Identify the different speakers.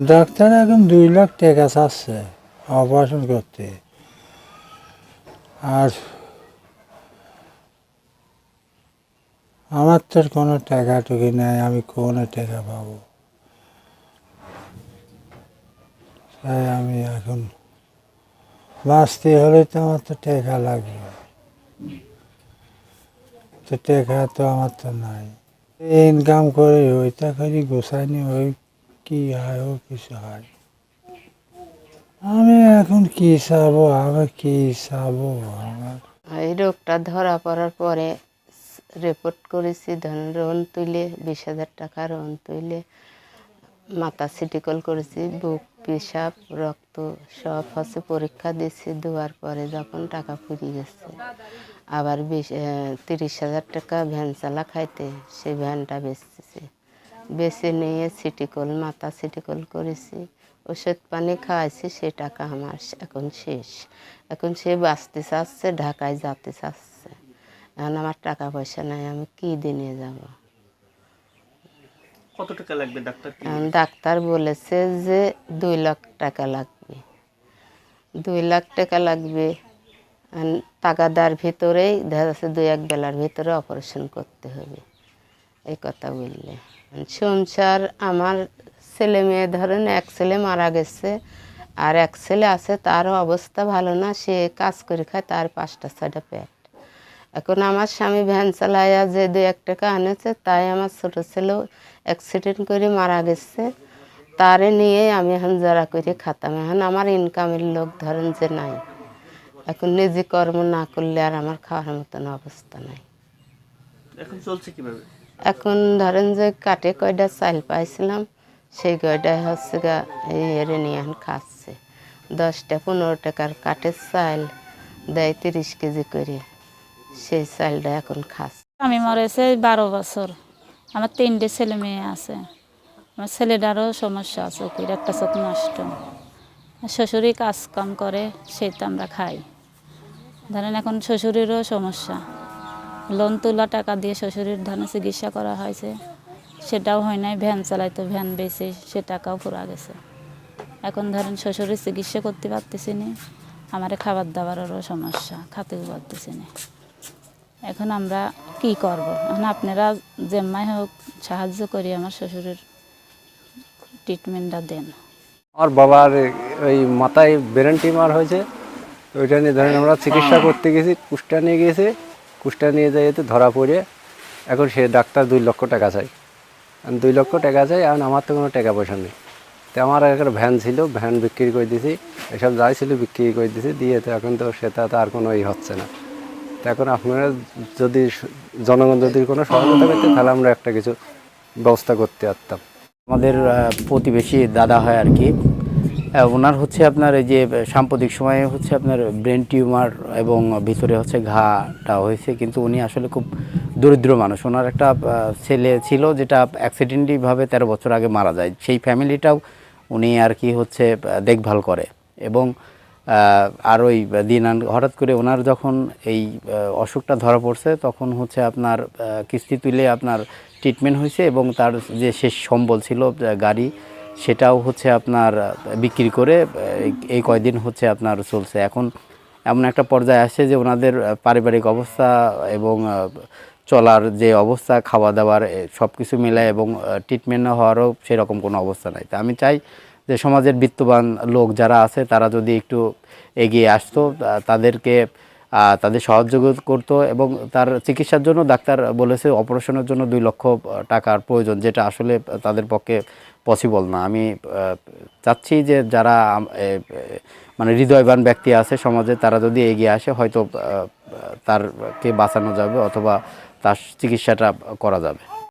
Speaker 1: Doctor এখন দুই লাখ টাকা চাচ্ছে অপারেশন করতে। আর আমার তো কোনো টাকা টুকি নেই, আমি কোনো টাকা পাবো? তাই আমি এখন বাঁচতে হলে তো আমার তো টাকা লাগবে। তো টাকা তো আমার তো নাই। ইনকাম করে ওইটা করি গোসাইনি ওই কি হয় ও কিছু হয় আমি এখন কি চাবো আমি কি চাবো আমার
Speaker 2: এই রোগটা ধরা পড়ার পরে রিপোর্ট করেছি, ধরুন রোন তুলে বিশ হাজার টাকা রোন তুলে মাথা সিটিকল করেছি, বুক, পেশাব, রক্ত সব হচ্ছে পরীক্ষা দিচ্ছি দেওয়ার পরে যখন টাকা ফুরিয়ে গেছে, আবার বিশ তিরিশ হাজার টাকা ভ্যান চালা খাইতে, সেই ভ্যানটা বেচতেছি। বেছে নিয়ে সিটিকল মাথা সিটিকল করেছি। ওষুধ পানি খাওয়াইছি সে টাকা আমার এখন শেষ। এখন সে বাঁচতে চাচ্ছে ঢাকায় যেতে চাচ্ছে। এখন আমার টাকা পয়সা নাই আমি কি দিনে যাব?
Speaker 3: কত টাকা লাগবে ডাক্তার
Speaker 2: ডাক্তার বলেছে যে দুই লাখ টাকা লাগবে। দুই লাখ টাকা লাগবে টাকাদার ভিতরেই দেখা যাচ্ছে দুই এক বেলার ভিতরে অপারেশন করতে হবে। এই কথা বললে। সংসার আমার ছেলে মেয়ে, ধরেন এক ছেলে মারা গেছে, আর এক ছেলে আছে, তারও অবস্থা ভালো না, সে কাজ করে খায়, তার পাঁচটা ছয়টা পেট। এখন আমার স্বামী ভ্যান চালাইয়া যে দু এক টাকা আনেছে, তাই আমার ছোটো ছেলেও অ্যাক্সিডেন্ট করে মারা গেছে। তারে নিয়ে আমি এখন যারা করে খাতাম। এখন আমার ইনকামের লোক ধরেন যে নাই। এখন নিজে কর্ম না করলে আর আমার খাওয়ার মতন অবস্থা নাই।
Speaker 3: এখন চলছে কীভাবে?
Speaker 2: এখন ধরেন যে কাটে কয়টা চাল পাইছিলাম, সেই কয়টা হচ্ছে গা এরে নিয়ে এখন খাচ্ছে। দশটা পনেরো টাকার কাঠের চাল দেয় তিরিশ কেজি করে, সেই চালটা এখন খাচ্ছে।
Speaker 4: আমি মরেছে বারো বছর। আমার তিনটে ছেলে মেয়ে আছে। আমার ছেলেটারও সমস্যা আছে ওকে একটা চোখ নষ্ট। শ্বশুরই কাজ কাম করে তো আমরা খাই। ধরেন এখন শ্বশুরেরও সমস্যা। লোন তোলা টাকা দিয়ে শ্বশুরের ধরেন চিকিৎসা করা হয়েছে। সেটাও হয় নাই, ভ্যান চালাইতো ভ্যান বেচে সে টাকাও পুরা গেছে। এখন ধরেন শ্বশুরের চিকিৎসা করতে পারতেছি না, আমার খাবার দাবারেরও সমস্যা, খাতেও পারতেছি না। এখন আমরা কি করব? এখন আপনারা জেম্মাই হোক সাহায্য করি আমার শ্বশুরের ট্রিটমেন্টটা দেন।
Speaker 5: আমার বাবার ওই মাথায় ব্রেন টিমার হয়েছে ওইটা নিয়ে ধরেন আমরা চিকিৎসা করতে গেছি কুষ্টা নিয়ে গেছি। কুষ্টা নিয়ে যেতে ধরা পড়ে, এখন সে ডাক্তার দুই লক্ষ টাকা চাই। দুই লক্ষ টাকা চাই, এখন আমার তো কোনো টাকা পয়সা নেই। তো আমার একটা ভ্যান ছিল, ভ্যান বিক্রি করে দিছি। এসব যাই ছিল, বিক্রি করে দিছি, দিয়ে তো এখন তো সেটা তো আর কোনো ই হচ্ছে না। তো এখন আপনারা যদি জনগণ যদি কোনো সহযোগিতা করতে, তাহলে আমরা একটা কিছু ব্যবস্থা করতে পারতাম।
Speaker 6: আমাদের প্রতিবেশী দাদা হয় আর কি ওনার হচ্ছে আপনার এই যে, সাম্প্রতিক সময়ে হচ্ছে আপনার ব্রেন টিউমার এবং ভিতরে হচ্ছে ঘাটা হয়েছে, কিন্তু উনি আসলে খুব দরিদ্র মানুষ। ওনার একটা ছেলে ছিল যেটা অ্যাক্সিডেন্টলিভাবে তেরো বছর আগে মারা যায়। সেই ফ্যামিলিটাও উনি আর কি হচ্ছে দেখভাল করে এবং আর ওই দিন হঠাৎ করে ওনার যখন এই অসুখটা ধরা পড়ছে, তখন হচ্ছে আপনার কিস্তি তুলে আপনার ট্রিটমেন্ট হয়েছে এবং তার যে শেষ সম্বল ছিল গাড়ি সেটাও হচ্ছে আপনার বিক্রি করে এই- কয়দিন হচ্ছে আপনার চলছে। এখন এমন একটা পর্যায়ে আসছে যে ওনাদের পারিবারিক অবস্থা এবং চলার যে অবস্থা খাওয়া দাওয়ার সব কিছু মিলায় এবং ট্রিটমেন্ট হওয়ারও সেরকম কোনো অবস্থা নাই। তা আমি চাই যে সমাজের বিত্তবান লোক যারা আছে, তারা যদি একটু এগিয়ে আসতো তাদেরকে তাদের সাহায্য করতো এবং তার চিকিৎসার জন্য ডাক্তার বলেছে অপারেশনের জন্য দুই লক্ষ টাকার প্রয়োজন, যেটা আসলে তাদের পক্ষে পসিবল না। আমি চাচ্ছি যে যারা মানে হৃদয়বান ব্যক্তি আছে সমাজে, তারা যদি এগিয়ে আসে, হয়তো তার তারকে বাঁচানো যাবে অথবা তার চিকিৎসাটা করা যাবে।